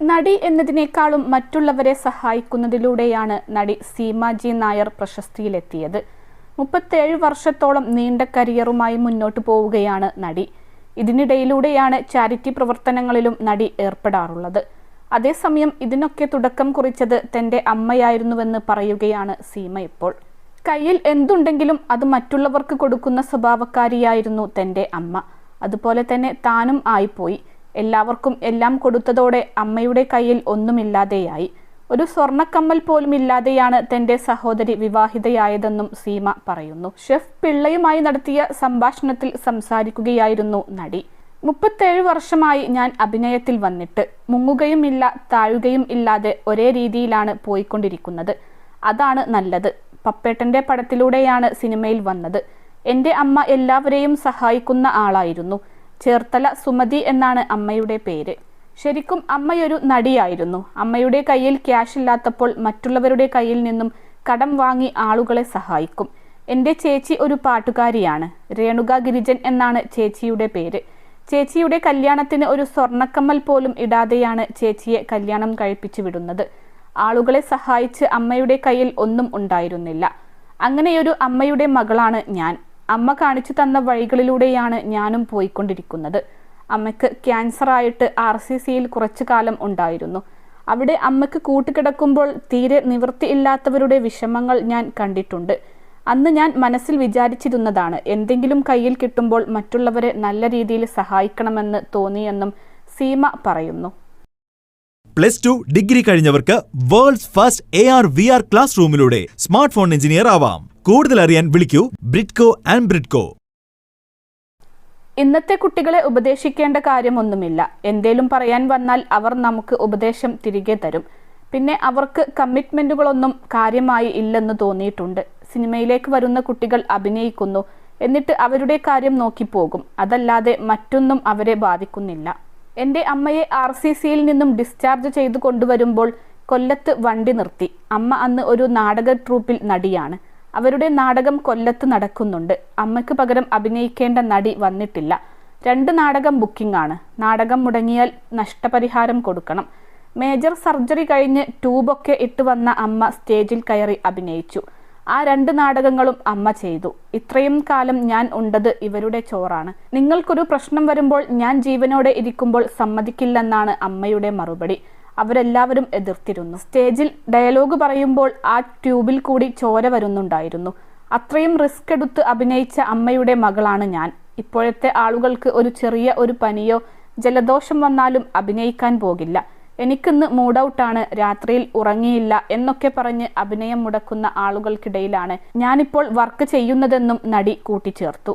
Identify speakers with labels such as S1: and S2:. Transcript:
S1: നടി എന്നതിനേക്കാളും മറ്റുള്ളവരെ സഹായിക്കുന്നതിലൂടെയാണ് നടി സീമാജി നായർ പ്രശസ്തിയിലെത്തിയത്. മുപ്പത്തേഴ് വർഷത്തോളം നീണ്ട കരിയറുമായി മുന്നോട്ടു പോവുകയാണ് നടി. ഇതിനിടയിലൂടെയാണ് ചാരിറ്റി പ്രവർത്തനങ്ങളിലും നടി ഏർപ്പെടാറുള്ളത്. അതേസമയം ഇതിനൊക്കെ തുടക്കം കുറിച്ചത് തന്റെ അമ്മയായിരുന്നുവെന്ന് പറയുകയാണ് സീമ ഇപ്പോൾ. കയ്യിൽ എന്തുണ്ടെങ്കിലും അത് മറ്റുള്ളവർക്ക് കൊടുക്കുന്ന സ്വഭാവക്കാരിയായിരുന്നു തന്റെ അമ്മ. അതുപോലെ തന്നെ താനും ആയിപ്പോയി. എല്ലാവർക്കും എല്ലാം കൊടുത്തതോടെ അമ്മയുടെ കയ്യിൽ ഒന്നുമില്ലാതെയായി. ഒരു സ്വർണക്കമ്മൽ പോലും ഇല്ലാതെയാണ് തന്റെ സഹോദരി വിവാഹിതയായതെന്നും സീമ പറയുന്നു. ഷെഫ് പിള്ളയുമായി നടത്തിയ സംഭാഷണത്തിൽ സംസാരിക്കുകയായിരുന്നു നടി. മുപ്പത്തേഴ് വർഷമായി ഞാൻ അഭിനയത്തിൽ വന്നിട്ട് മുങ്ങുകയും ഇല്ല താഴുകയും ഇല്ലാതെ ഒരേ രീതിയിലാണ് പോയിക്കൊണ്ടിരിക്കുന്നത്. അതാണ് നല്ലത്. പപ്പേട്ടന്റെ പടത്തിലൂടെയാണ് സിനിമയിൽ വന്നത്. എന്റെ അമ്മ എല്ലാവരെയും സഹായിക്കുന്ന ആളായിരുന്നു. ചേർത്തല സുമതി എന്നാണ് അമ്മയുടെ പേര്. ശരിക്കും അമ്മയൊരു നടിയായിരുന്നു. അമ്മയുടെ കയ്യിൽ ക്യാഷ് ഇല്ലാത്തപ്പോൾ മറ്റുള്ളവരുടെ കയ്യിൽ നിന്നും കടം വാങ്ങി ആളുകളെ സഹായിക്കും. എന്റെ ചേച്ചി ഒരു പാട്ടുകാരിയാണ്. രേണുക ഗിരിജൻ എന്നാണ് ചേച്ചിയുടെ പേര്. ചേച്ചിയുടെ കല്യാണത്തിന് ഒരു സ്വർണക്കമ്മൽ പോലും ഇടാതെയാണ് ചേച്ചിയെ കല്യാണം കഴിപ്പിച്ചു വിടുന്നത്. ആളുകളെ സഹായിച്ച് അമ്മയുടെ കയ്യിൽ ഒന്നും ഉണ്ടായിരുന്നില്ല. അങ്ങനെയൊരു അമ്മയുടെ മകളാണ് ഞാൻ. അമ്മ കാണിച്ചു തന്ന വഴികളിലൂടെയാണ് ഞാനും പോയിക്കൊണ്ടിരിക്കുന്നത്. അമ്മയ്ക്ക് ക്യാൻസർ ആയിട്ട് ആർ സി സിയിൽ കുറച്ചു കാലം ഉണ്ടായിരുന്നു. അവിടെ അമ്മയ്ക്ക് കൂട്ടുകിടക്കുമ്പോൾ തീരെ നിവൃത്തിയില്ലാത്തവരുടെ വിഷമങ്ങൾ ഞാൻ കണ്ടിട്ടുണ്ട്. അന്ന് ഞാൻ മനസ്സിൽ വിചാരിച്ചിരുന്നതാണ് എന്തെങ്കിലും കയ്യിൽ കിട്ടുമ്പോൾ മറ്റുള്ളവരെ നല്ല രീതിയിൽ സഹായിക്കണമെന്ന് തോന്നിയെന്നും സീമ പറയുന്നു.
S2: Plus two degree കഴിഞ്ഞവർക്ക് world's first A R V R class റൂമിലൂടെ smart phone engineer ആവാം. കൂടുതൽ അറിയാൻ വിളിക്കൂ ബ്രിഡ്കോ ആൻഡ് ബ്രിഡ്കോ.
S1: ഇന്നത്തെ കുട്ടികളെ ഉപദേശിക്കേണ്ട കാര്യമൊന്നുമില്ല. എന്തേലും പറയാൻ വന്നാൽ അവർ നമുക്ക് ഉപദേശം തിരികെ തരും. പിന്നെ അവർക്ക് കമ്മിറ്റ്മെന്റുകളൊന്നും കാര്യമായി ഇല്ലെന്ന് തോന്നിയിട്ടുണ്ട്. സിനിമയിലേക്ക് വരുന്ന കുട്ടികൾ അഭിനയിക്കുന്നു. എന്നിട്ട് അവരുടെ കാര്യം നോക്കിപ്പോകും. അതല്ലാതെ മറ്റൊന്നും അവരെ ബാധിക്കുന്നില്ല. എന്റെ അമ്മയെ ആർ സി സിയിൽ നിന്നും ഡിസ്ചാർജ് ചെയ്തു കൊണ്ടുവരുമ്പോൾ കൊല്ലത്ത് വണ്ടി നിർത്തി. അമ്മ അന്ന് ഒരു നാടക ട്രൂപ്പിൽ നടിയാണ്. അവരുടെ നാടകം കൊല്ലത്ത് നടക്കുന്നുണ്ട്. അമ്മയ്ക്ക് പകരം അഭിനയിക്കേണ്ട നടി വന്നിട്ടില്ല. രണ്ട് നാടകം ബുക്കിംഗ് ആണ്. നാടകം മുടങ്ങിയാൽ നഷ്ടപരിഹാരം കൊടുക്കണം. മേജർ സർജറി കഴിഞ്ഞ് ട്യൂബൊക്കെ ഇട്ട് വന്ന അമ്മ സ്റ്റേജിൽ കയറി അഭിനയിച്ചു. ആ രണ്ട് നാടകങ്ങളും അമ്മ ചെയ്തു. ഇത്രയും കാലം ഞാൻ ഉണ്ടത് ഇവരുടെ ചോറാണ്. നിങ്ങൾക്കൊരു പ്രശ്നം വരുമ്പോൾ ഞാൻ ജീവനോടെ ഇരിക്കുമ്പോൾ സമ്മതിക്കില്ലെന്നാണ് അമ്മയുടെ മറുപടി. അവരെല്ലാവരും എതിർത്തിരുന്നു. സ്റ്റേജിൽ ഡയലോഗ് പറയുമ്പോൾ ആ ട്യൂബിൽ കൂടി ചോര വരുന്നുണ്ടായിരുന്നു. അത്രയും റിസ്ക് എടുത്ത് അഭിനയിച്ച അമ്മയുടെ മകളാണ് ഞാൻ. ഇപ്പോഴത്തെ ആളുകൾക്ക് ഒരു ചെറിയ ഒരു പനിയോ ജലദോഷം വന്നാലും അഭിനയിക്കാൻ പോകില്ല. എനിക്കിന്ന് മൂഡൌട്ടാണ് രാത്രിയിൽ ഉറങ്ങിയില്ല എന്നൊക്കെ പറഞ്ഞ് അഭിനയം മുടക്കുന്ന ആളുകൾക്കിടയിലാണ് ഞാനിപ്പോൾ വർക്ക് ചെയ്യുന്നതെന്നും നടി കൂട്ടിച്ചേർത്തു.